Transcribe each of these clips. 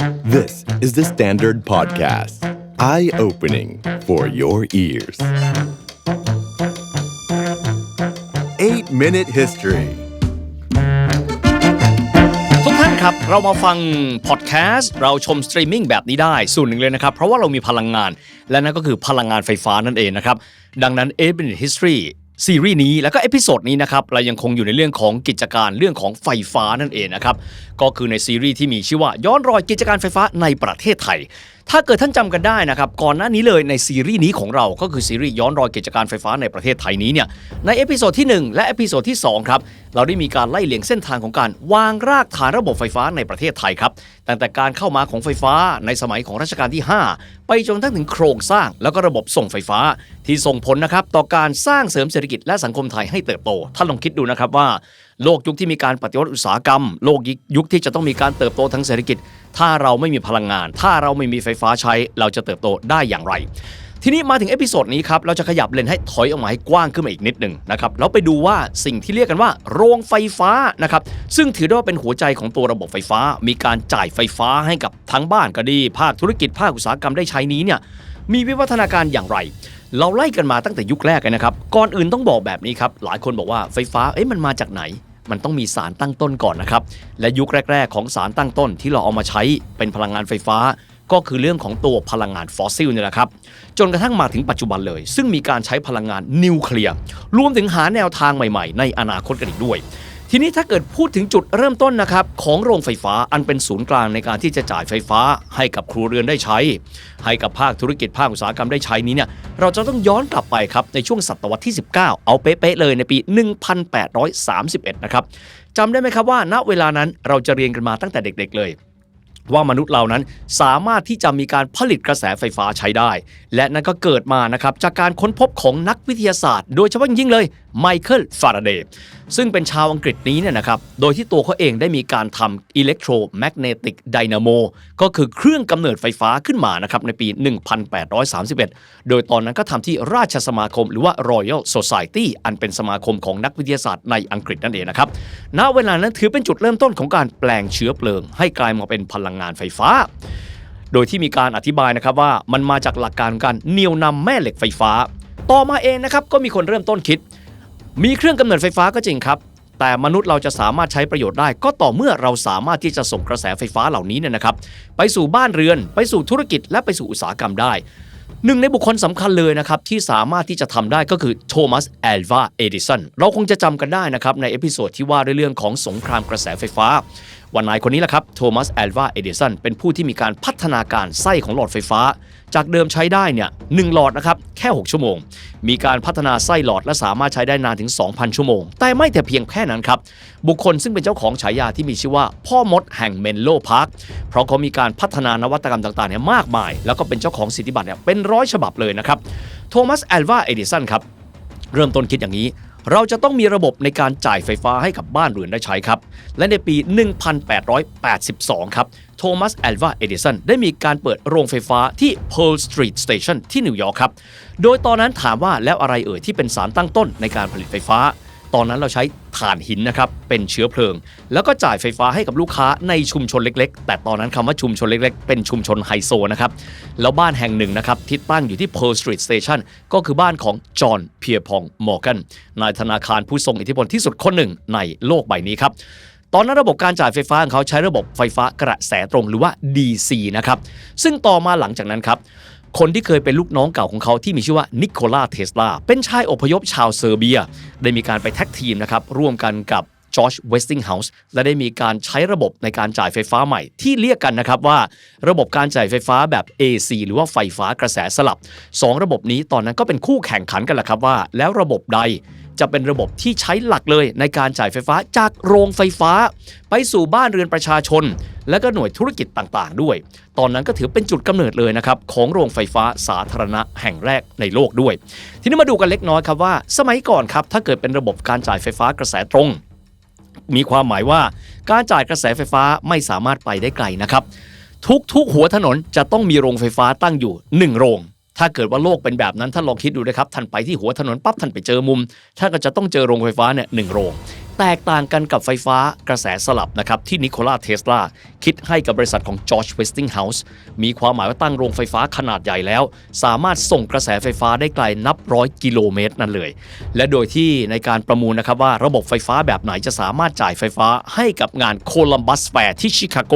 This is the Standard Podcast. Eye opening for your ears. 8 Minute History ทุกท่านครับ เรามาฟังพอดแคสต์ เราชมสตรีมมิ่งแบบนี้ได้ ส่วนหนึ่งเลยนะครับ เพราะว่าเรามีพลังงาน และนั่นก็คือพลังงานไฟฟ้านั่นเองนะครับ ดังนั้น8 Minute History ซีรีส์นี้แล้วก็เอพิโซดนี้นะครับเรายังคงอยู่ในเรื่องของกิจการเรื่องของไฟฟ้านั่นเองนะครับก็คือในซีรีส์ที่มีชื่อว่าย้อนรอยกิจการไฟฟ้าในประเทศไทยถ้าเกิดท่านจำกันได้นะครับก่อนหน้านี้เลยในซีรีส์นี้ของเราก็คือซีรีส์ย้อนรอยกิจการไฟฟ้าในประเทศไทยนี้เนี่ยในเอพิโซดที่ 1 และเอพิโซดที่2ครับเราได้มีการไล่เลียงเส้นทางของการวางรากฐานระบบไฟฟ้าในประเทศไทยครับตั้งแต่การเข้ามาของไฟฟ้าในสมัยของรัชกาลที่ 5 ไปจนทั้งถึงโครงสร้างแล้วก็ระบบส่งไฟฟ้า ที่ส่งผลนะครับต่อการสร้างเสริมเศรษฐกิจและสังคมไทยให้เติบโตท่านลองคิดดูนะครับว่า โลกยุคที่มีการปฏิวัติอุตสาหกรรม โลกยุคที่จะต้องมีการเติบโตทางเศรษฐกิจ ถ้าเราไม่มีพลังงาน ถ้าเราไม่มีไฟฟ้าใช้ เราจะเติบโตได้อย่างไร ทีนี้มาถึงเอพิโซดนี้ครับ เราจะขยับเลนให้ถอยออกมาให้กว้างขึ้นมาอีกนิดหนึ่งนะครับแล้วไปดูว่าสิ่งที่เรียกกันว่า โรงไฟฟ้านะครับซึ่งถือได้ว่าเป็นหัวใจของตัวระบบไฟฟ้า มีการจ่ายไฟฟ้าให้กับทั้งบ้านก็ดี ภาคธุรกิจภาคอุตสาหกรรมได้ใช้นี้เนี่ยมีวิวัฒนาการอย่างไรเราไล่กันมาตั้งแต่ยุคแรกเลยนะครับ ก่อนอื่นต้องบอกแบบนี้ครับ หลายคนบอกว่าไฟฟ้า เอ๊ะมันมาจากไหน มันต้องมีสารตั้งต้นก่อนนะครับ และยุคแรก ๆ ของสารตั้งต้นที่เราเอามาใช้เป็นพลังงานไฟฟ้า ก็คือเรื่องของตัวพลังงานฟอสซิลนี่แหละครับ จนกระทั่งมาถึงปัจจุบันเลย ซึ่งมีการใช้พลังงานนิวเคลียร์รวมถึงหาแนวทางใหม่ ๆ ในอนาคตกันอีกด้วย ทีนี้ถ้าเกิดพูดถึงจุดเริ่มต้นนะครับของโรงไฟฟ้าอันเป็นศูนย์กลางในการที่จะจ่ายไฟฟ้า ให้กับครัวเรือนได้ใช้ ให้กับภาคธุรกิจภาคอุตสาหกรรมได้ใช้นี้เนี่ยเราจะต้องย้อนกลับไปครับในช่วงศตวรรษที่ 19 เอาเป๊ะๆเลยในปี 1831 นะครับจำได้ไหมครับว่า ณเวลานั้นเราจะเรียนกันมาตั้งแต่เด็กๆเลยว่ามนุษย์เรานั้นสามารถที่จะมีการผลิตกระแสไฟฟ้าใช้ได้ และนั่นก็เกิดมานะครับจากการค้นพบของนักวิทยาศาสตร์ โดยเฉพาะยิ่งเลยไมเคิลฟาราเดย์ ซึ่งเป็นชาวอังกฤษนี้เนี่ยนะครับ โดยที่ตัวเขาเองได้มีการทำอิเล็กโทรแมกเนติกไดนาโมก็คือเครื่องกำเนิดไฟฟ้าขึ้นมานะครับในปี 1831 โดยตอนนั้นก็ทำที่ราชสมาคมหรือว่า Royal Society อันเป็นสมาคมของนักวิทยาศาสตร์ในอังกฤษนั่นเองนะครับ ณ เวลานั้นถือเป็นจุดเริ่มต้นของการแปลงเชื้อเพลิง ให้กลายมาเป็นพลังงานไฟฟ้าโดยที่มีการอธิบายนะครับว่ามันมาจากหลักการการเหนียวนำแม่เหล็กไฟฟ้า ต่อมาเองนะครับก็มีคนเริ่มต้นคิด มีเครื่องกำเนิดไฟฟ้าก็จริงครับ แต่มนุษย์เราจะสามารถใช้ประโยชน์ได้ ก็ต่อเมื่อเราสามารถที่จะส่งกระแสไฟฟ้าเหล่านี้เนี่ยนะครับ ไปสู่บ้านเรือน ไปสู่ธุรกิจ และไปสู่อุตสาหกรรมได้หนึ่งในบุคคลสำคัญเลยนะครับ ที่สามารถที่จะทำได้ก็คือโทมัสแอลวาเอดิสันเราคงจะจำกันได้นะครับ ในเอพิโซดที่ว่าด้วยเรื่องของสงครามกระแสไฟฟ้า วันนายคนนี้แหละครับโทมัสแอลวาเอดิสันเป็นผู้ที่มีการพัฒนาการไส้ของหลอดไฟฟ้า จากเดิมใช้ได้เนี่ยหนึ่งหลอดนะครับแค่ 6 ชั่วโมง มีการพัฒนาไส้หลอดและสามารถใช้ได้นานถึง 2,000 ชั่วโมง แต่ไม่แต่เพียงแค่นั้นครับ บุคคลซึ่งเป็นเจ้าของฉายาที่มีชื่อว่า พ่อมดแห่งเมนโลพาร์คเพราะเขามีการพัฒนานวัตกรรมต่างๆเนี่ยมากมาย แล้วก็เป็นเจ้าของสิทธิบัตรเนี่ยเป็นร้อยฉบับเลยนะครับโทมัสแอลวาเอดิสันครับเริ่มต้นคิดอย่างนี้ เราจะต้องมีระบบในการจ่ายไฟฟ้าให้กับบ้านเรือนได้ใช้ครับ และในปี 1882 ครับ โทมัสแอลวา เอดิสัน ได้มีการเปิดโรงไฟฟ้าที่ Pearl Street Station ที่นิวยอร์กครับ โดยตอนนั้นถามว่าแล้วอะไรเอ่ยที่เป็นสารตั้งต้นในการผลิตไฟฟ้า ตอนนั้นเราใช้ถ่านหินนะครับเป็นเชื้อเพลิง แล้วก็จ่ายไฟฟ้าให้กับลูกค้าในชุมชนเล็ก ๆ แต่ตอนนั้นคำว่าชุมชนเล็ก ๆ เป็นชุมชนไฮโซนะครับแล้วบ้านแห่งหนึ่งนะครับที่ตั้งอยู่ที่ Pearl Street Station ก็คือบ้านของจอห์นเพียร์พองมอร์แกนนายธนาคารผู้ทรงอิทธิพลที่สุดคนหนึ่งในโลกใบนี้ครับตอนนั้นระบบการจ่ายไฟฟ้าของเขาใช้ระบบไฟฟ้ากระแสตรงหรือว่า DC นะครับซึ่งต่อมาหลังจากนั้นครับ คนที่เคยเป็นลูกน้องเก่าของเขาที่มีชื่อว่านิโคลาเทสลาเป็นชายอพยพชาวเซอร์เบีย ได้มีการไปแท็กทีมนะครับร่วมกันกับจอร์จเวสติงเฮาส์และได้มีการใช้ระบบในการจ่ายไฟฟ้าใหม่ ที่เรียกกันนะครับว่า ระบบการจ่ายไฟฟ้าแบบ AC หรือว่าไฟฟ้ากระแสสลับ 2 ระบบนี้ตอนนั้นก็เป็นคู่แข่งขันกันแหละครับว่า แล้วระบบใด จะเป็นระบบที่ใช้หลักเลยในการจ่ายไฟฟ้าจากโรงไฟฟ้า ไปสู่บ้านเรือนประชาชน และก็หน่วยธุรกิจต่างๆ ด้วย ตอนนั้นก็ถือเป็นจุดกำเนิดเลยนะครับของโรงไฟฟ้าสาธารณะแห่งแรกในโลกด้วย ทีนี้มาดูกันเล็กน้อยครับว่า สมัยก่อนครับถ้าเกิดเป็นระบบการจ่ายไฟฟ้ากระแสตรง มีความหมายว่าการจ่ายกระแสไฟฟ้าไม่สามารถไปได้ไกลนะครับทุกๆ หัวถนนจะต้องมีโรงไฟฟ้าตั้งอยู่ 1 โรง ถ้าเกิดว่าโลกเป็นแบบนั้นท่านลองคิดดูนะครับท่านไปที่หัวถนนปั๊บท่านไปเจอมุมท่านก็จะต้องเจอโรงไฟฟ้าเนี่ยหนึ่งโรง แตกต่างกันกับไฟฟ้ากระแสสลับนะครับที่นิโคลาเทสลาคิดให้กับบริษัทของจอร์จเวสติงเฮาส์มีความหมายว่าตั้งโรงไฟฟ้าขนาดใหญ่แล้ว สามารถส่งกระแสไฟฟ้าได้ไกลนับร้อยกิโลเมตรนั่นเลย และโดยที่ในการประมูลนะครับว่าระบบไฟฟ้าแบบไหนจะสามารถจ่ายไฟฟ้าให้กับงานโคลัมบัสแฟร์ที่ชิคาโก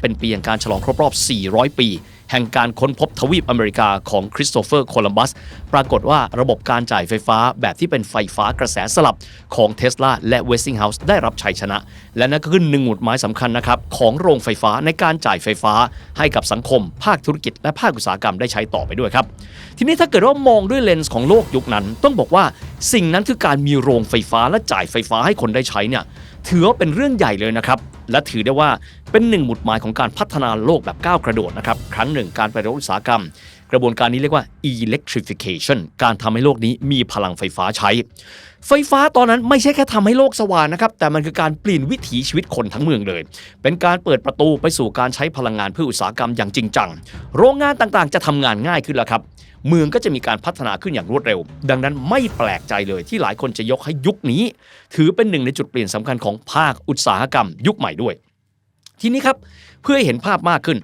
เป็นปีแห่งการฉลองครบรอบ 400 ปี แห่งการค้นพบทวีปอเมริกาของคริสโตเฟอร์โคลัมบัส ปรากฏว่าระบบการจ่ายไฟฟ้าแบบที่เป็นไฟฟ้ากระแสสลับของเท s l a และ Westinghouse ได้รับชัยชนะ และนั่นก็คือหนึ่งหมุดหมายสำคัญนะครับ ของโรงไฟฟ้าในการจ่ายไฟฟ้า ให้กับสังคม ภาคธุรกิจ และภาคอุตสาหกรรมได้ใช้ต่อไปด้วยครับ ทีนี้ถ้าเกิดว่ามองด้วยเลนส์ของโลกยุคนั้น ต้องบอกว่าสิ่งนั้นคือการมีโรงไฟฟ้าและจ่ายไฟฟ้าให้คนได้ใช้เนี่ย ถือว่าเป็นเรื่องใหญ่เลยนะครับ และถือได้ว่าเป็นหนึ่งหมุดหมายของการพัฒนาโลกแบบก้าวกระโดดนะครับ ครั้งหนึ่งการไปฏิวัติอุตสาหกรรม กระบวนการนี้เรียกว่า electrification การทำให้โลกนี้มีพลังไฟฟ้าใช้ ไฟฟ้าตอนนั้นไม่ใช่แค่ทำให้โลกสว่างนะครับ แต่มันคือการเปลี่ยนวิถีชีวิตคนทั้งเมืองเลย เป็นการเปิดประตูไปสู่การใช้พลังงานเพื่ออุตสาหกรรมอย่างจริงจัง โรงงานต่างๆ จะทำงานง่ายขึ้นแล้วครับ เมืองก็จะมีการพัฒนาขึ้นอย่างรวดเร็ว ดังนั้นไม่แปลกใจเลยที่หลายคนจะยกให้ยุคนี้ ถือเป็นหนึ่งในจุดเปลี่ยนสำคัญของภาคอุตสาหกรรม ยุคใหม่ด้วย ทีนี้ครับเพื่อให้เห็นภาพมากขึ้น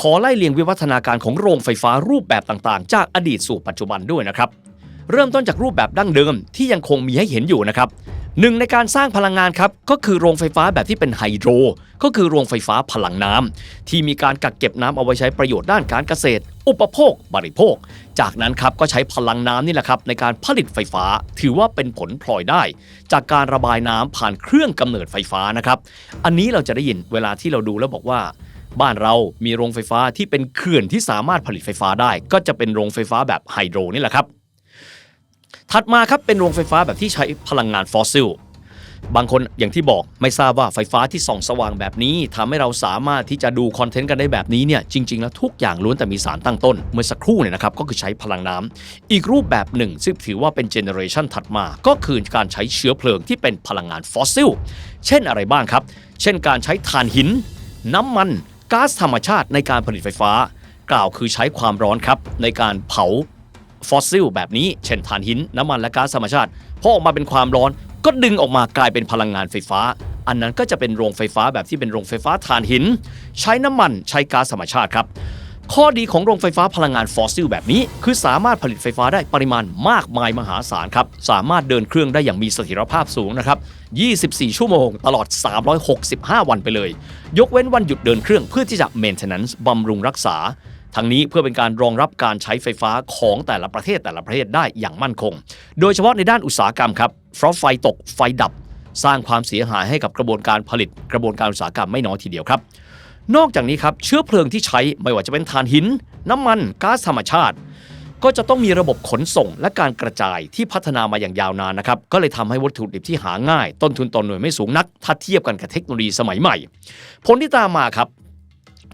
ขอไล่เลียงวิวัฒนาการของโรงไฟฟ้ารูปแบบต่างๆ จากอดีตสู่ปัจจุบันด้วยนะครับ เริ่มต้นจากรูปแบบดั้งเดิมที่ยังคงมีให้เห็นอยู่นะครับหนึ่งในการสร้างพลังงานครับก็คือโรงไฟฟ้าแบบที่เป็นไฮโดรก็คือโรงไฟฟ้าพลังน้ำที่มีการกักเก็บน้ำเอาไว้ใช้ประโยชน์ด้านการเกษตร อุปโภค บริโภค จากนั้นครับก็ใช้พลังน้ำนี่แหละครับในการผลิตไฟฟ้า ถือว่าเป็นผลพลอยได้ จากการระบายน้ำผ่านเครื่องกำเนิดไฟฟ้านะครับอันนี้เราจะได้ยินเวลาที่เราดูแล้วบอกว่าบ้านเรามีโรงไฟฟ้าที่เป็นเขื่อนที่สามารถผลิตไฟฟ้าได้ ก็จะเป็นโรงไฟฟ้าแบบไฮโดรนี่แหละครับ ถัดมาครับเป็นโรงไฟฟ้าแบบที่ใช้พลังงานฟอสซิล บางคนอย่างที่บอกไม่ทราบว่าไฟฟ้าที่ส่องสว่างแบบนี้ทำให้เราสามารถที่จะดูคอนเทนต์กันได้แบบนี้เนี่ยจริง ๆ แล้วทุกอย่างล้วนแต่มีสารตั้งต้น เมื่อสักครู่เนี่ยนะครับก็คือใช้พลังน้ำอีกรูปแบบหนึ่ง ซึ่งถือว่าเป็นเจเนอเรชันถัดมา ก็คือการใช้เชื้อเพลิงที่เป็นพลังงานฟอสซิล เช่นอะไรบ้างครับ เช่น การใช้ถ่านหิน น้ำมันก๊าซธรรมชาติในการผลิตไฟฟ้า กล่าวคือใช้ความร้อนครับในการเผา ฟอสซิลแบบนี้ เช่นถ่านหินน้ำมันและก๊าซธรรมชาติพอออกมาเป็นความร้อนก็ดึงออกมากลายเป็นพลังงานไฟฟ้า อันนั้นก็จะเป็นโรงไฟฟ้าแบบที่เป็นโรงไฟฟ้าถ่านหิน ใช้น้ำมันใช้ก๊าซธรรมชาติครับ ข้อดีของโรงไฟฟ้าพลังงานฟอสซิลแบบนี้ คือสามารถผลิตไฟฟ้าได้ปริมาณมากมายมหาศาลครับ สามารถเดินเครื่องได้อย่างมีเสถียรภาพสูงนะครับ 24 ชั่วโมงตลอด 365 วันไปเลย ยกเว้นวันหยุดเดินเครื่องเพื่อที่จะ maintenance บำรุงรักษา ทั้งนี้เพื่อเป็นการรองรับการใช้ไฟฟ้าของแต่ละประเทศแต่ละประเทศได้อย่างมั่นคง โดยเฉพาะในด้านอุตสาหกรรมครับเพราะไฟตกไฟดับ สร้างความเสียหายให้กับกระบวนการผลิต กระบวนการอุตสาหกรรมไม่น้อยทีเดียวครับ นอกจากนี้ครับเชื้อเพลิงที่ใช้ไม่ว่าจะเป็นถ่านหิน น้ำมันก๊าซธรรมชาติก็จะต้องมีระบบขนส่งและการกระจายที่พัฒนามาอย่างยาวนานนะครับ ก็เลยทำให้วัตถุดิบที่หาง่าย ต้นทุนต่อหน่วยไม่สูงนัก ถ้าเทียบกันกับเทคโนโลยีสมัยใหม่ ผลที่ตามมาครับ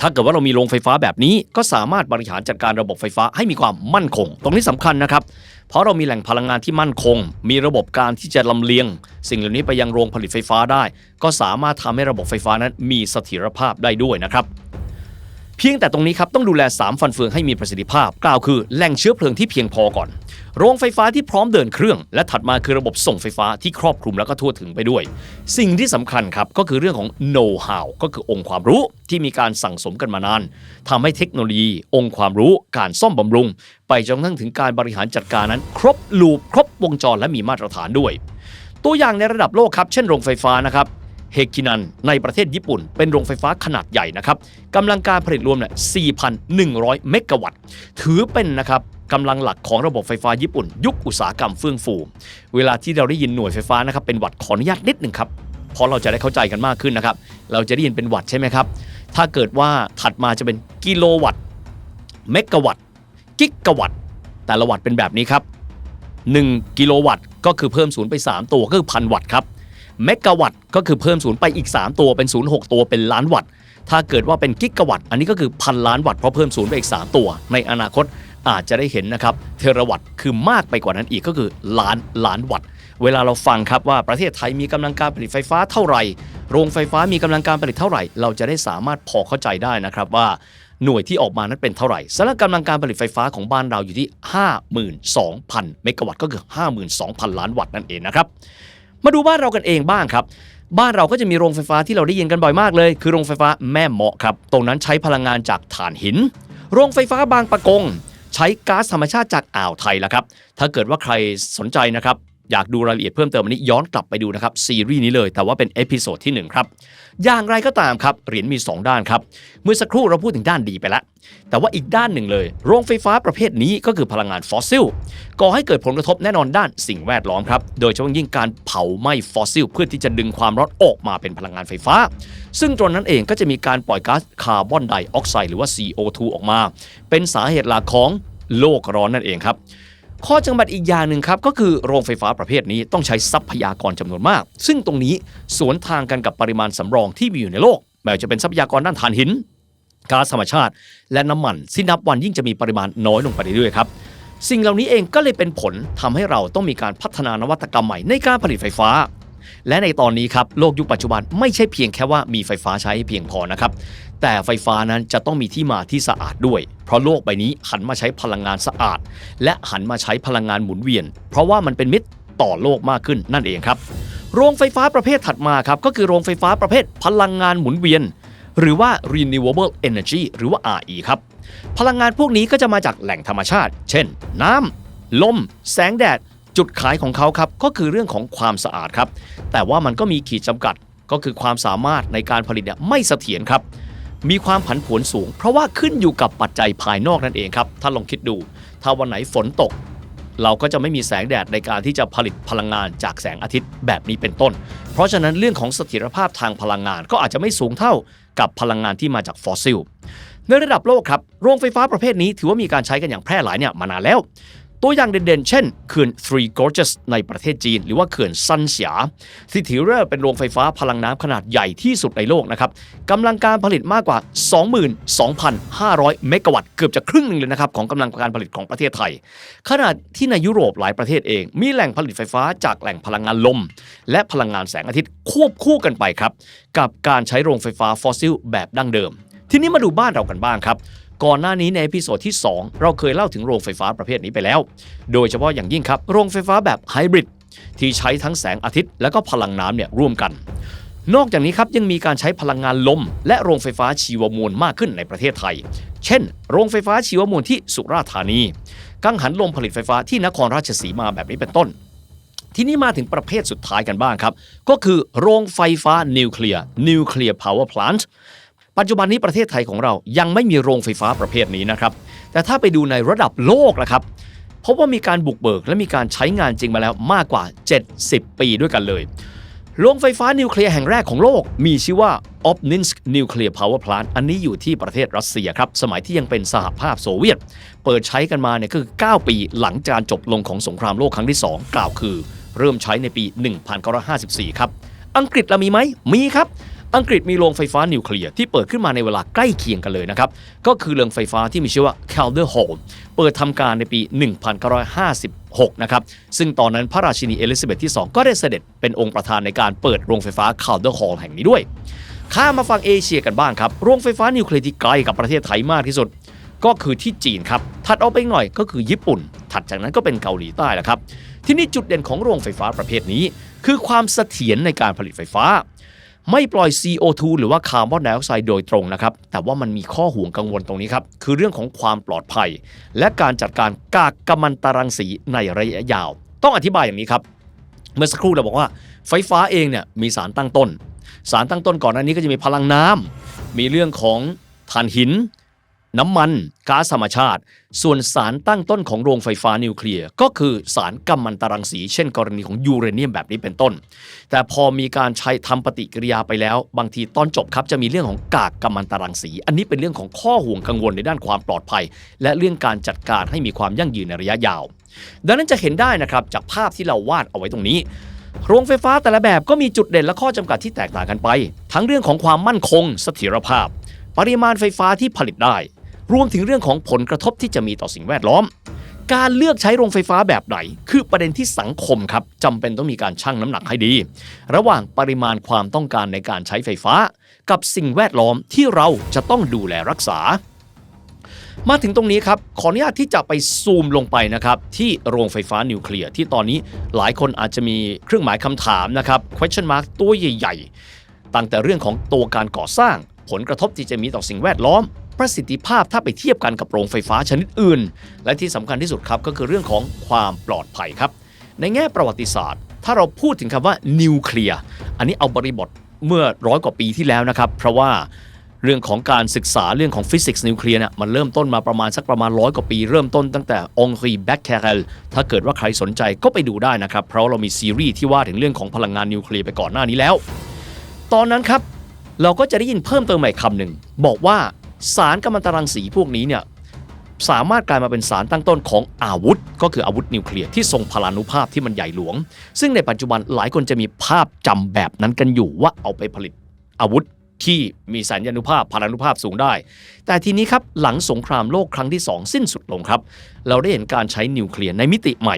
ถ้าเกิดว่าเรามีโรงไฟฟ้าแบบนี้ก็สามารถบริหารจัดการระบบไฟฟ้าให้มีความมั่นคง ตรงนี้สำคัญนะครับ เพราะเรามีแหล่งพลังงานที่มั่นคง มีระบบการที่จะลำเลียง สิ่งเหล่านี้ไปยังโรงผลิตไฟฟ้าได้ ก็สามารถทำให้ระบบไฟฟ้านั้นมีเสถียรภาพได้ด้วยนะครับ เพียงแต่ตรงนี้ครับต้องดูแล 3 ฟันเฟืองให้มีประสิทธิภาพ กล่าวคือแหล่งเชื้อเพลิงที่เพียงพอก่อน โรงไฟฟ้าที่พร้อมเดินเครื่อง และถัดมาคือระบบส่งไฟฟ้าที่ครอบคลุมแล้วก็ทั่วถึงไปด้วย สิ่งที่สำคัญครับก็คือเรื่องของ know how ก็คือองค์ความรู้ที่มีการสั่งสมกันมานานทำให้เทคโนโลยี องค์ความรู้ การซ่อมบำรุง ไปจนทั่งถึงการบริหารจัดการนั้น ครบลูปครบวงจรและมีมาตรฐานด้วย ตัวอย่างในระดับโลกครับเช่นโรงไฟฟ้านะครับ เฮกินันในประเทศญี่ปุ่น เป็นโรงไฟฟ้าขนาดใหญ่นะครับกำลังการผลิตรวมเนี่ย 4,100 เมกะวัตต์ ถือเป็นนะครับกำลังหลักของระบบไฟฟ้าญี่ปุ่น ยุคอุตสาหกรรมเฟื่องฟู เวลาที่เราได้ยินหน่วยไฟฟ้านะครับเป็นวัตต์ขออนุญาตนิดหนึ่งครับเพราะเราจะได้เข้าใจกันมากขึ้นนะครับ เราจะได้ยินเป็นวัตต์ใช่ไหมครับ ถ้าเกิดว่าถัดมาจะเป็นกิโลวัตต์ เมกะวัตต์ กิกะวัตต์ แต่ละวัตต์เป็นแบบนี้ครับ 1 กิโลวัตต์ก็คือเพิ่มศูนย์ไป 3 ตัวก็คือพันวัตต์ครับ เมกะวัตต์ก็คือเพิ่มศูนย์ไปอีก 3 ตัวเป็นศูนย์6ตัวเป็นล้านวัตต์ ถ้าเกิดว่าเป็นกิกะวัตต์อันนี้ก็คือพันล้านวัตต์เพราะเพิ่มศูนย์ไปอีก 3 ตัว ในอนาคตอาจจะได้เห็นนะครับเทราวัตต์คือมากไปกว่านั้นอีกก็คือล้านล้านวัตต์ เวลาเราฟังครับว่าประเทศไทยมีกำลังการผลิตไฟฟ้าเท่าไหร่ โรงไฟฟ้ามีกำลังการผลิตเท่าไหร่ เราจะได้สามารถพอเข้าใจได้นะครับว่าหน่วยที่ออกมานั้นเป็นเท่าไหร่สำหรับกำลังการผลิตไฟฟ้าของบ้านเราอยู่ที่ 52,000 เมกะวัตต์ก็คือ 52,000 ล้านวัตต์นั่นเองนะครับ มาดูบ้านเรากันเองบ้างครับ บ้านเราก็จะมีโรงไฟฟ้าที่เราได้ยินกันบ่อยมากเลย คือโรงไฟฟ้าแม่เมาะครับ ตรงนั้นใช้พลังงานจากถ่านหิน โรงไฟฟ้าบางปะกง ใช้ก๊าซธรรมชาติจากอ่าวไทยละครับ ถ้าเกิดว่าใครสนใจนะครับอยากดูรายละเอียดเพิ่มเติมวันนี้ย้อนกลับไปดูนะครับซีรีส์นี้เลย แต่ว่าเป็นเอพิโซดที่หนึ่งครับ อย่างไรก็ตามครับเหรียญมี 2 ด้านครับ เมื่อสักครู่เราพูดถึงด้านดีไปแล้ว แต่ว่าอีกด้านหนึ่งเลย โรงไฟฟ้าประเภทนี้ก็คือพลังงานฟอสซิลก่อให้เกิดผลกระทบแน่นอนด้านสิ่งแวดล้อมครับ โดยเฉพาะยิ่งการเผาไหม้ฟอสซิลเพื่อที่จะดึงความร้อนออกมาเป็นพลังงานไฟฟ้า ซึ่งตรงนั้นเองก็จะมีการปล่อยก๊าซคาร์บอนไดออกไซด์หรือว่า CO2 ออกมา เป็นสาเหตุหลักของโลกร้อนนั่นเองครับ ข้อจำกัดอีกอย่างหนึ่งครับ ก็คือโรงไฟฟ้าประเภทนี้ต้องใช้ทรัพยากรจำนวนมาก ซึ่งตรงนี้สวนทางกันกับปริมาณสำรองที่มีอยู่ในโลกไม่ว่าจะเป็นทรัพยากรด้านถ่านหินก๊าซธรรมชาติ และน้ำมันที่นับวันยิ่งจะมีปริมาณน้อยลงไปเรื่อยๆครับสิ่งเหล่านี้เองก็เลยเป็นผลทำให้เราต้องมีการพัฒนานวัตกรรมใหม่ในการผลิตไฟฟ้า และในตอนนี้ครับโลกยุคปัจจุบันไม่ใช่เพียงแค่ว่ามีไฟฟ้าใช้ให้เพียงพอนะครับ แต่ไฟฟ้านั้นจะต้องมีที่มาที่สะอาดด้วย เพราะโลกใบนี้หันมาใช้พลังงานสะอาด และหันมาใช้พลังงานหมุนเวียน เพราะว่ามันเป็นมิตรต่อโลกมากขึ้นนั่นเองครับ โรงไฟฟ้าประเภทถัดมาครับก็คือโรงไฟฟ้าประเภทพลังงานหมุนเวียน หรือว่า renewable energy หรือว่า RE ครับ พลังงานพวกนี้ก็จะมาจากแหล่งธรรมชาติ เช่น น้ำลม แสงแดด จุดขายของเขาครับก็คือเรื่องของความสะอาดครับ แต่ว่ามันก็มีขีดจำกัดก็คือความสามารถในการผลิตเนี่ยไม่เสถียรครับ มีความผันผวนสูง เพราะว่าขึ้นอยู่กับปัจจัยภายนอกนั่นเองครับถ้าลองคิดดู ถ้าวันไหนฝนตก เราก็จะไม่มีแสงแดดในการที่จะผลิตพลังงานจากแสงอาทิตย์แบบนี้เป็นต้น เพราะฉะนั้นเรื่องของเสถียรภาพทางพลังงานก็อาจจะไม่สูงเท่ากับพลังงานที่มาจากฟอสซิลในระดับโลกครับ โรงไฟฟ้าประเภทนี้ถือว่ามีการใช้กันอย่างแพร่หลายเนี่ยมานานแล้ว ตัวอย่างเด่นๆ เช่นเขื่อน Three Gorges ในประเทศจีน หรือว่าเขื่อนซันเสียที่ถือว่เป็นโรงไฟฟ้าพลังน้ำขนาดใหญ่ที่สุดในโลกนะครับกำลังการผลิตมากกว่า 22,500 เมกะวัตต์ เกือบจะครึ่งหนึ่งเลยนะครับ ของกำลังการผลิตของประเทศไทยขณะที่ในยุโรปหลายประเทศเอง มีแหล่งผลิตไฟฟ้าจากแหล่งพลังงานลม และพลังงานแสงอาทิตย์ควบคู่กันไปครับกับการใช้โรงไฟฟ้าฟอสซิลแบบดั้งเดิม ทีนี้มาดูบ้านเรากันบ้างครับ ก่อนหน้านี้ในเอพิโซดที่ 2 เราเคยเล่าถึงโรงไฟฟ้าประเภทนี้ไปแล้ว โดยเฉพาะอย่างยิ่งครับ โรงไฟฟ้าแบบไฮบริดที่ใช้ทั้งแสงอาทิตย์และก็พลังน้ำเนี่ยร่วมกัน นอกจากนี้ครับยังมีการใช้พลังงานลม และโรงไฟฟ้าชีวมวลมากขึ้นในประเทศไทย เช่น โรงไฟฟ้าชีวมวลที่สุราษฎร์ธานี กังหันลมผลิตไฟฟ้าที่นครราชสีมาแบบนี้เป็นต้นทีนี้มาถึงประเภทสุดท้ายกันบ้างครับ ก็คือโรงไฟฟ้านิวเคลียร์นิวเคลียร์พาวเวอร์พลนต์ ปัจจุบันนี้ประเทศไทยของเรายังไม่มีโรงไฟฟ้าประเภทนี้นะครับ แต่ถ้าไปดูในระดับโลกล่ะครับพบว่ามีการบุกเบิกและมีการใช้งานจริงมาแล้วมากกว่า 70 ปีด้วยกันเลย โรงไฟฟ้านิวเคลียร์แห่งแรกของโลก มีชื่อว่า Obninsk Nuclear Power Plant อันนี้อยู่ที่ประเทศรัสเซียครับ สมัยที่ยังเป็นสหภาพโซเวียต เปิดใช้กันมาเนี่ยก็คือ 9 ปีหลังจากจบลงของสงครามโลกครั้งที่ 2 กล่าวคือ เริ่มใช้ในปี 1954 ครับ อังกฤษเรามีไหม มีครับ อังกฤษมีโรงไฟฟ้านิวเคลียร์ที่เปิดขึ้นมาในเวลาใกล้เคียงกันเลยนะครับ ก็คือโรงไฟฟ้าที่มีชื่อว่า Calder Hall เปิดทำการในปี 1956 นะครับ ซึ่งตอนนั้นพระราชินีเอลิซาเบธที่ 2 ก็ได้เสด็จเป็นองค์ประธานในการเปิดโรงไฟฟ้า Calder Hall แห่งนี้ด้วย ข้ามาฝั่งเอเชียกันบ้างครับ โรงไฟฟ้านิวเคลียร์ที่ใกล้กับประเทศไทยมากที่สุด ก็คือที่จีนครับ ถัดออกไปหน่อยก็คือญี่ปุ่น ถัดจากนั้นก็เป็นเกาหลีใต้แหละครับ ที่นี่จุดเด่นของโรงไฟฟ้าประเภทนี้ คือความเสถียรในการผลิตไฟฟ้า ไม่ปล่อย CO2 หรือว่าคาร์บอนไดออกไซด์โดยตรงนะครับ แต่ว่ามันมีข้อห่วงกังวลตรงนี้ครับ คือเรื่องของความปลอดภัย และการจัดการกากกัมมันตรังสีในระยะยาว ต้องอธิบายอย่างนี้ครับ เมื่อสักครู่เราบอกว่า ไฟฟ้าเองเนี่ยมีสารตั้งต้น สารตั้งต้นก่อนหน้านี้ก็จะมีพลังน้ำมีเรื่องของถ่านหิน น้ำมันก๊าซธรรมชาติ ส่วนสารตั้งต้นของโรงไฟฟ้านิวเคลียร์ก็คือสารกัมมันตรังสี เช่นกรณีของยูเรเนียมแบบนี้เป็นต้น แต่พอมีการใช้ทำปฏิกิริยาไปแล้ว บางทีตอนจบครับจะมีเรื่องของกากกัมมันตรังสี อันนี้เป็นเรื่องของข้อห่วงกังวลในด้านความปลอดภัย และเรื่องการจัดการให้มีความยั่งยืนในระยะยาว ดังนั้นจะเห็นได้นะครับจากภาพที่เราวาดเอาไว้ตรงนี้โรงไฟฟ้าแต่ละแบบก็มีจุดเด่นและข้อจำกัดที่แตกต่างกันไป ทั้งเรื่องของความมั่นคงเสถียรภาพ ปริมาณไฟฟ้าที่ผลิตได้ รวมถึงเรื่องของผลกระทบที่จะมีต่อสิ่งแวดล้อม การเลือกใช้โรงไฟฟ้าแบบไหน คือประเด็นที่สังคมครับจำเป็นต้องมีการชั่งน้ำหนักให้ดี ระหว่างปริมาณความต้องการในการใช้ไฟฟ้า กับสิ่งแวดล้อมที่เราจะต้องดูแลรักษา มาถึงตรงนี้ครับ ขออนุญาตที่จะไปซูมลงไปนะครับ ที่โรงไฟฟ้านิวเคลียร์ที่ตอนนี้หลายคนอาจจะมีเครื่องหมายคำถามนะครับ question mark ตัวใหญ่ ๆ ตั้งแต่เรื่องของตัวการก่อสร้างผลกระทบที่จะมีต่อสิ่งแวดล้อม ประสิทธิภาพถ้าไปเทียบกันกับโรงไฟฟ้าชนิดอื่น และที่สำคัญที่สุดครับก็คือเรื่องของความปลอดภัยครับ ในแง่ประวัติศาสตร์ ถ้าเราพูดถึงคำว่านิวเคลียร์อันนี้เอาบริบทเมื่อร้อยกว่าปีที่แล้วนะครับ เพราะว่าเรื่องของการศึกษาเรื่องของฟิสิกส์นิวเคลียร์เนี่ยมันเริ่มต้นมาประมาณสักประมาณร้อยกว่าปี เริ่มต้นตั้งแต่องรีแบ็กแคเรลถ้าเกิดว่าใครสนใจก็ไปดูได้นะครับ เพราะเรามีซีรีส์ที่ว่าถึงเรื่องของพลังงานนิวเคลียร์ไปก่อนหน้านี้แล้ว ตอนนั้นครับ เราก็จะได้ยินเพิ่มเติมใหม่คำหนึ่งบอกว่า สารกัมมันตรังสีพวกนี้เนี่ยสามารถกลายมาเป็นสารตั้งต้นของอาวุธ ก็คืออาวุธนิวเคลียร์ที่ทรงพลานุภาพที่มันใหญ่หลวง ซึ่งในปัจจุบันหลายคนจะมีภาพจำแบบนั้นกันอยู่ว่าเอาไปผลิตอาวุธที่มีสัญญานุภาพพลานุภาพสูงได้ แต่ทีนี้ครับหลังสงครามโลกครั้งที่ 2 สิ้นสุดลงครับ เราได้เห็นการใช้นิวเคลียร์ในมิติใหม่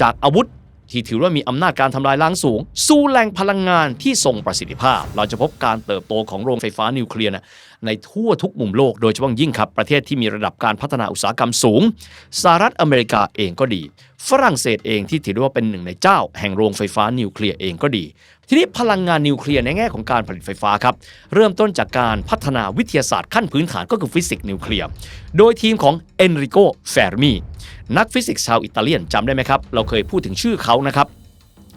จากอาวุธ ที่ถือว่ามีอำนาจการทำลายล้างสูง สู่แหล่งพลังงานที่ทรงประสิทธิภาพ เราจะพบการเติบโตของโรงไฟฟ้านิวเคลียร์ในทั่วทุกมุมโลกโดยเฉพาะยิ่งครับ ประเทศที่มีระดับการพัฒนาอุตสาหกรรมสูงสหรัฐอเมริกาเองก็ดี ฝรั่งเศสเองที่ถือว่าเป็นหนึ่งในเจ้า แห่งโรงไฟฟ้านิวเคลียร์เองก็ดี ทีนี้พลังงานนิวเคลียร์ในแง่ของการผลิตไฟฟ้าครับ เริ่มต้นจากการพัฒนาวิทยาศาสตร์ขั้นพื้นฐานก็คือฟิสิกส์นิวเคลียร์ โดยทีมของเอนริโกเฟร์มีนักฟิสิกส์ชาวอิตาเลียนจำได้ไหมครับ เราเคยพูดถึงชื่อเขานะครับ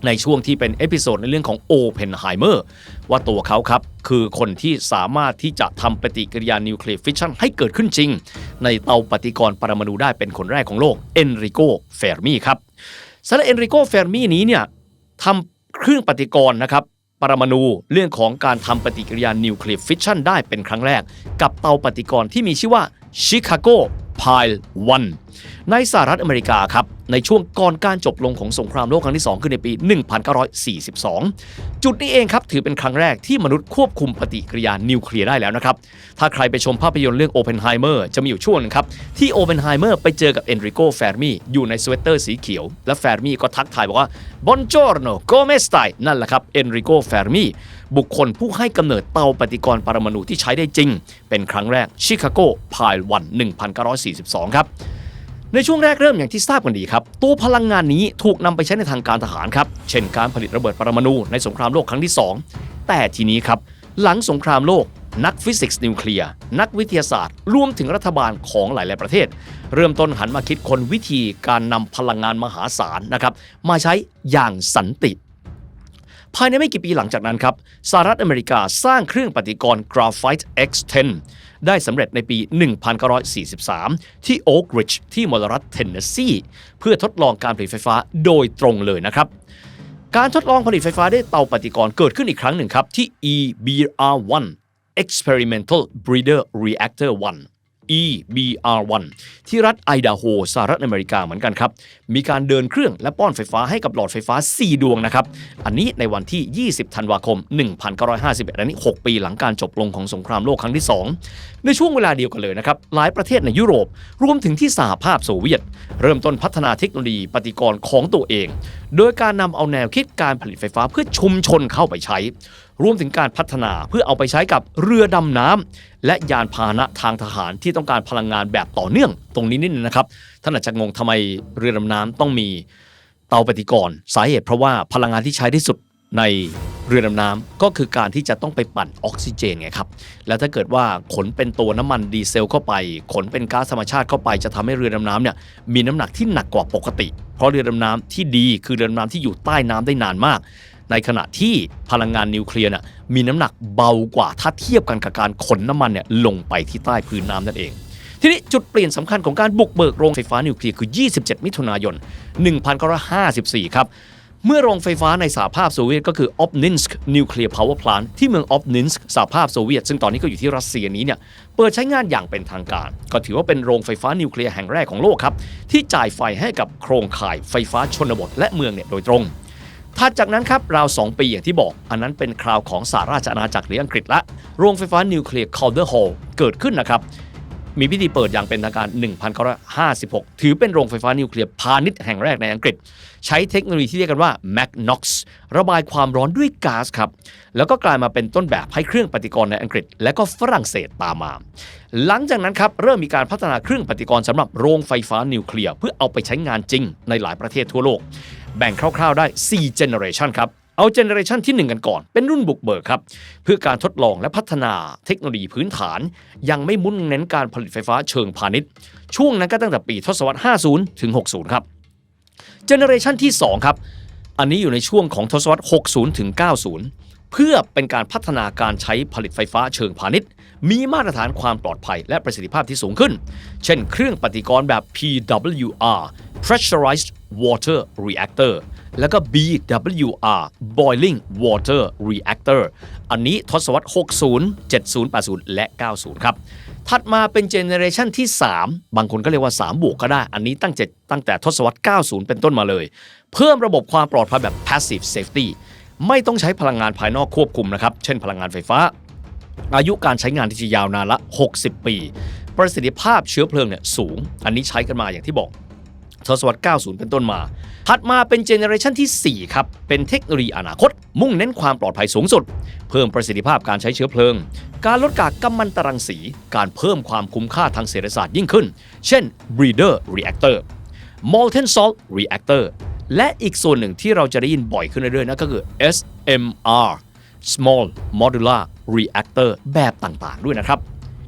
ในช่วงที่เป็นเอพิโซดในเรื่องของโอเพนไฮเมอร์ว่าตัวเขาครับ คือคนที่สามารถที่จะทำปฏิกิริยานิวเคลียร์ฟิชชันให้เกิดขึ้นจริง ในเตาปฏิกรณ์ปรมาณูได้เป็นคนแรกของโลกเอนริโกเฟร์มีครับสำหรับเอนริโกเฟร์มีนี้เนี่ยทำ เครื่องปฏิกรณ์นะครับปรมาณูเรื่องของการทำปฏิกิริยานิวเคลียร์ฟิชชันได้เป็นครั้งแรก กับเตาปฏิกรณ์ที่มีชื่อว่าชิคาโกพายวัน ในสหรัฐอเมริกาครับในช่วงก่อนการจบลงของสงครามโลกครั้งที่ 2 คือในปี 1942 จุดนี้เองครับถือเป็นครั้งแรกที่มนุษย์ควบคุมปฏิกิริยานิวเคลียร์ได้แล้วนะครับ ถ้าใครไปชมภาพยนตร์เรื่องโอเพนไฮเมอร์จะมีอยู่ช่วงหนึงครับที่โอเพนไฮเมอร์ไปเจอกับเอนริโกแฟร์มีอยู่ในสเวตเตอร์สีเขียว และแฟร์มีก็ทักทายบอกว่าบอนจอร์โนโกเมสไตนั่นแหละครับเอนริโกแฟร์มีบุคคลผู้ให้กำเนิดเตาปฏิกรณ์ปรมาณูที่ใช้ได้จริง เป็นครั้งแรกชิคาโกพายวัน1942 ครับ ในช่วงแรกเริ่มอย่างที่ทราบกันดีครับ ตัวพลังงานนี้ถูกนำไปใช้ในทางการทหารครับ เช่นการผลิตระเบิดปรมาณูในสงครามโลกครั้งที่ 2 แต่ทีนี้ครับ หลังสงครามโลก นักฟิสิกส์นิวเคลียร์นักวิทยาศาสตร์ รวมถึงรัฐบาลของหลาย ๆ ประเทศ เริ่มต้นหันมาคิดคนวิธีการนำพลังงานมหาศาลนะครับมาใช้อย่างสันติ ภายในไม่กี่ปีหลังจากนั้นครับสหรัฐอเมริกาสร้างเครื่องปฏิกรณ์ Graphite X10 ได้สำเร็จในปี 1943 ที่โอ๊กริดจ์ที่มลรัฐเทนเนสซี เพื่อทดลองการผลิตไฟฟ้าโดยตรงเลยนะครับ การทดลองผลิตไฟฟ้าด้วยเตาปฏิกรณ์เกิดขึ้นอีกครั้งหนึ่งครับที่ EBR1 Experimental Breeder Reactor 1 EBR1 ที่รัฐไอดาโฮสหรัฐอเมริกาเหมือนกันครับ มีการเดินเครื่องและป้อนไฟฟ้าให้กับหลอดไฟฟ้า 4 ดวงนะครับ อันนี้ในวันที่ 20 ธันวาคม 1951 อันนี้ 6 ปีหลังการจบลงของสงครามโลกครั้งที่ 2 ในช่วงเวลาเดียวกันเลยนะครับ หลายประเทศในยุโรป รวมถึงที่สหภาพโซเวียต เริ่มต้นพัฒนาเทคโนโลยีปฏิกรณ์ของตัวเอง โดยการนำเอาแนวคิดการผลิตไฟฟ้าเพื่อชุมชนเข้าไปใช้ รวมถึงการพัฒนาเพื่อเอาไปใช้กับเรือดำน้ำและยานพาหนะทางทหารที่ต้องการพลังงานแบบต่อเนื่อง ตรงนี้นิดนึงนะครับท่านอาจจะงงทำไมเรือดำน้ำต้องมีเตาปฏิกรณ์สาเหตุเพราะว่าพลังงานที่ใช้ที่สุดในเรือดำน้ำก็คือการที่จะต้องไปปั่นออกซิเจนไงครับ แล้วถ้าเกิดว่าขนเป็นตัวน้ำมันดีเซลเข้าไป ขนเป็นก๊าซธรรมชาติเข้าไป จะทำให้เรือดำน้ำเนี่ยมีน้ำหนักที่หนักกว่าปกติ เพราะเรือดำน้ำที่ดีคือเรือดำน้ำที่อยู่ใต้น้ำได้นานมาก ในขณะที่พลังงานนิวเคลียร์น่ะมีน้ำหนักเบากว่าถ้าเทียบกันกับการขนน้ำมันเนี่ยลงไปที่ใต้พื้นน้ำนั่นเองทีนี้จุดเปลี่ยนสำคัญของการบุกเบิกโรงไฟฟ้านิวเคลียร์คือ 27 มิถุนายน 1954 ครับเมื่อโรงไฟฟ้าในสหภาพโซเวียตก็คือ Obninsk Nuclear Power Plant ที่เมือง Obninsk สหภาพโซเวียต ซึ่งตอนนี้ก็อยู่ที่รัสเซียนี้เนี่ยเปิดใช้งานอย่างเป็นทางการ ก็ถือว่าเป็นโรงไฟฟ้านิวเคลียร์แห่งแรกของโลกครับ ที่จ่ายไฟให้กับโครงข่ายไฟฟ้าชนบทและเมืองเนี่ยโดยตรง ถัดจากนั้นครับราว 2 ปีอย่างที่บอก อันนั้นเป็นคราวของสหราชอาณาจักรหรืออังกฤษละโรงไฟฟ้านิวเคลียร์คาลเดอร์ฮอลเกิดขึ้นนะครับ มีพิธีเปิดอย่างเป็นทางการ 1956 ถือเป็นโรงไฟฟ้านิวเคลียร์พาณิชย์แห่งแรกในอังกฤษ ใช้เทคโนโลยีที่เรียกกันว่า MagNox ระบายความร้อนด้วยก๊าซครับ แล้วก็กลายมาเป็นต้นแบบให้เครื่องปฏิกรณ์ในอังกฤษ และก็ฝรั่งเศสตามมา หลังจากนั้นครับเริ่มมีการพัฒนาเครื่องปฏิกรณ์สำหรับโรงไฟฟ้านิวเคลียร์เพื่อเอาไปใช้งานจริงในหลายประเทศทั่วโลก แบ่งคร่าวๆได้ 4 generation ครับเอาเจเนอเรชันที่ 1 กันก่อน เป็นรุ่นบุกเบิกครับ เพื่อการทดลองและพัฒนาเทคโนโลยีพื้นฐาน ยังไม่มุ่งเน้นการผลิตไฟฟ้าเชิงพาณิชย์ ช่วงนั้นก็ตั้งแต่ปีทศวรรษ 50 ถึง 60 ครับเจเนอเรชันที่ 2 ครับ อันนี้อยู่ในช่วงของทศวรรษ 60 ถึง 90 เพื่อเป็นการพัฒนาการใช้ผลิตไฟฟ้าเชิงพาณิชย์ มีมาตรฐานความปลอดภัย และประสิทธิภาพที่สูงขึ้น เช่น เครื่องปฏิกรณ์แบบ PWR Pressurized Water Reactor แล้วก็ BWR Boiling Water Reactor อันนี้ทศวรรษ 60 70 80 และ 90 ครับ ถัดมาเป็นเจเนอเรชันที่ 3 บางคนก็เรียกว่า 3 บวกก็ได้ อันนี้ตั้งแต่ตั้งแต่ทศวรรษ 90 เป็นต้นมาเลย เพิ่มระบบความปลอดภัยแบบ passive safety ไม่ต้องใช้พลังงานภายนอกควบคุมนะครับ เช่นพลังงานไฟฟ้า อายุการใช้งานที่จะยาวนานละ 60 ปี ประสิทธิภาพเชื้อเพลิงเนี่ยสูง อันนี้ใช้กันมาอย่างที่บอก ทศวรรษ 90 เป็นต้นมา ถัดมาเป็นเจเนอเรชันที่ 4 ครับ เป็นเทคโนโลยีอนาคต มุ่งเน้นความปลอดภัยสูงสุด เพิ่มประสิทธิภาพการใช้เชื้อเพลิง การลดกากกัมมันตรังสี การเพิ่มความคุ้มค่าทางเศรษฐศาสตร์ยิ่งขึ้น เช่น breeder reactor molten salt reactor และอีกส่วนหนึ่งที่เราจะได้ยินบ่อยขึ้นเรื่อยๆนั่นก็คือ SMR small modular reactor แบบต่างๆ ด้วยนะครับ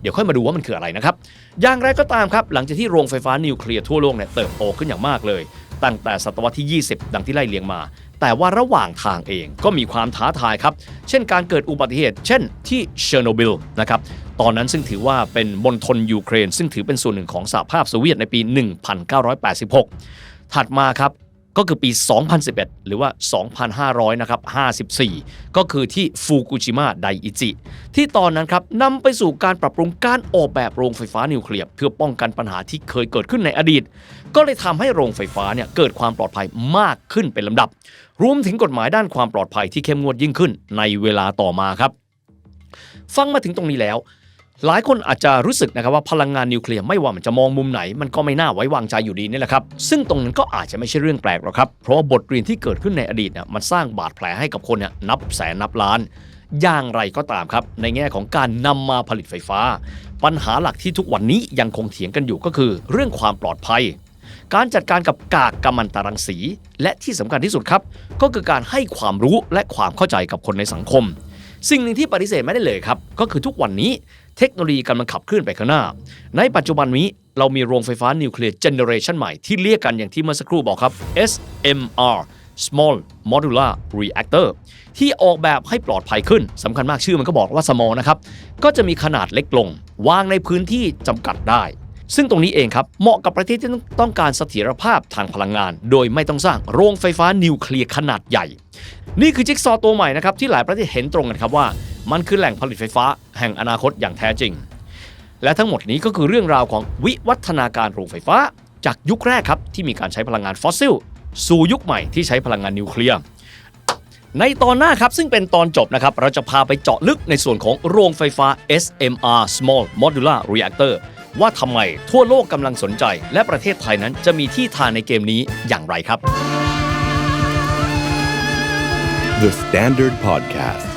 เดี๋ยวค่อยมาดูว่ามันคืออะไรนะครับ อย่างไรก็ตามครับ หลังจากที่โรงไฟฟ้านิวเคลียร์ทั่วโลกเนี่ยเติบโตขึ้นอย่างมากเลย ตั้งแต่ศตวรรษที่ 20 ดังที่ไล่เลียงมา แต่ว่าระหว่างทางเองก็มีความท้าทายครับ เช่นการเกิดอุบัติเหตุ เช่นที่เชอร์โนบิลนะครับ ตอนนั้นซึ่งถือว่าเป็นมณฑลยูเครน ซึ่งถือเป็นส่วนหนึ่งของสหภาพโซเวียตในปี 1986 ถัดมาครับ ก็คือปี 2011 หรือว่า 2,500นะครับ54 ก็คือที่ฟูกุชิมะไดอิจิ ที่ตอนนั้นครับนำไปสู่การปรับปรุงการออกแบบโรงไฟฟ้านิวเคลียร์เพื่อป้องกันปัญหาที่เคยเกิดขึ้นในอดีต ก็เลยทำให้โรงไฟฟ้าเนี่ยเกิดความปลอดภัยมากขึ้นเป็นลำดับ รวมถึงกฎหมายด้านความปลอดภัยที่เข้มงวดยิ่งขึ้นในเวลาต่อมาครับ ฟังมาถึงตรงนี้แล้ว หลายคนอาจจะรู้สึกนะครับว่าพลังงานนิวเคลียร์ไม่ว่ามันจะมองมุมไหน มันก็ไม่น่าไว้วางใจอยู่ดีนี่แหละครับ ซึ่งตรงนั้นก็อาจจะไม่ใช่เรื่องแปลกหรอกครับ เพราะว่าบทเรียนที่เกิดขึ้นในอดีตเนี่ยมันสร้างบาดแผลให้กับคนเนี่ยนับแสนนับล้าน อย่างไรก็ตามครับ ในแง่ของการนำมาผลิตไฟฟ้า ปัญหาหลักที่ทุกวันนี้ยังคงเถียงกันอยู่ก็คือ เรื่องความปลอดภัย การจัดการกับกากกัมมันตรังสี และที่สำคัญที่สุดครับ ก็คือการให้ความรู้และความเข้าใจกับคนในสังคม สิ่งหนึ่งที่ปฏิเสธไม่ได้เลยครับก็คือทุกวันนี้ เทคโนโลยีกำลังขับเคลื่อนไปข้างหน้า ในปัจจุบันนี้เรามีโรงไฟฟ้านิวเคลียร์เจเนอเรชันใหม่ที่เรียกกันอย่างที่เมื่อสักครู่บอกครับ SMR Small Modular Reactor ที่ออกแบบให้ปลอดภัยขึ้นสำคัญมากชื่อมันก็บอกว่า small นะครับ ก็จะมีขนาดเล็กลง วางในพื้นที่จำกัดได้ ซึ่งตรงนี้เองครับ เหมาะกับประเทศที่ต้องการเสถียรภาพทางพลังงาน โดยไม่ต้องสร้างโรงไฟฟ้านิวเคลียร์ขนาดใหญ่ นี่คือจิ๊กซอว์ตัวใหม่นะครับที่หลายประเทศเห็นตรงกันครับว่า มันคือแหล่งผลิตไฟฟ้าแห่งอนาคตอย่างแท้จริง และทั้งหมดนี้ก็คือเรื่องราวของวิวัฒนาการโรงไฟฟ้า จากยุคแรกครับที่มีการใช้พลังงานฟอสซิล สู่ยุคใหม่ที่ใช้พลังงานนิวเคลียร์ในตอนหน้าครับ ซึ่งเป็นตอนจบนะครับ เราจะพาไปเจาะลึกในส่วนของโรงไฟฟ้า SMR Small Modular Reactor ว่าทำไมทั่วโลกกำลังสนใจ และประเทศไทยนั้นจะมีที่ทางในเกมนี้อย่างไรครับ The Standard Podcast.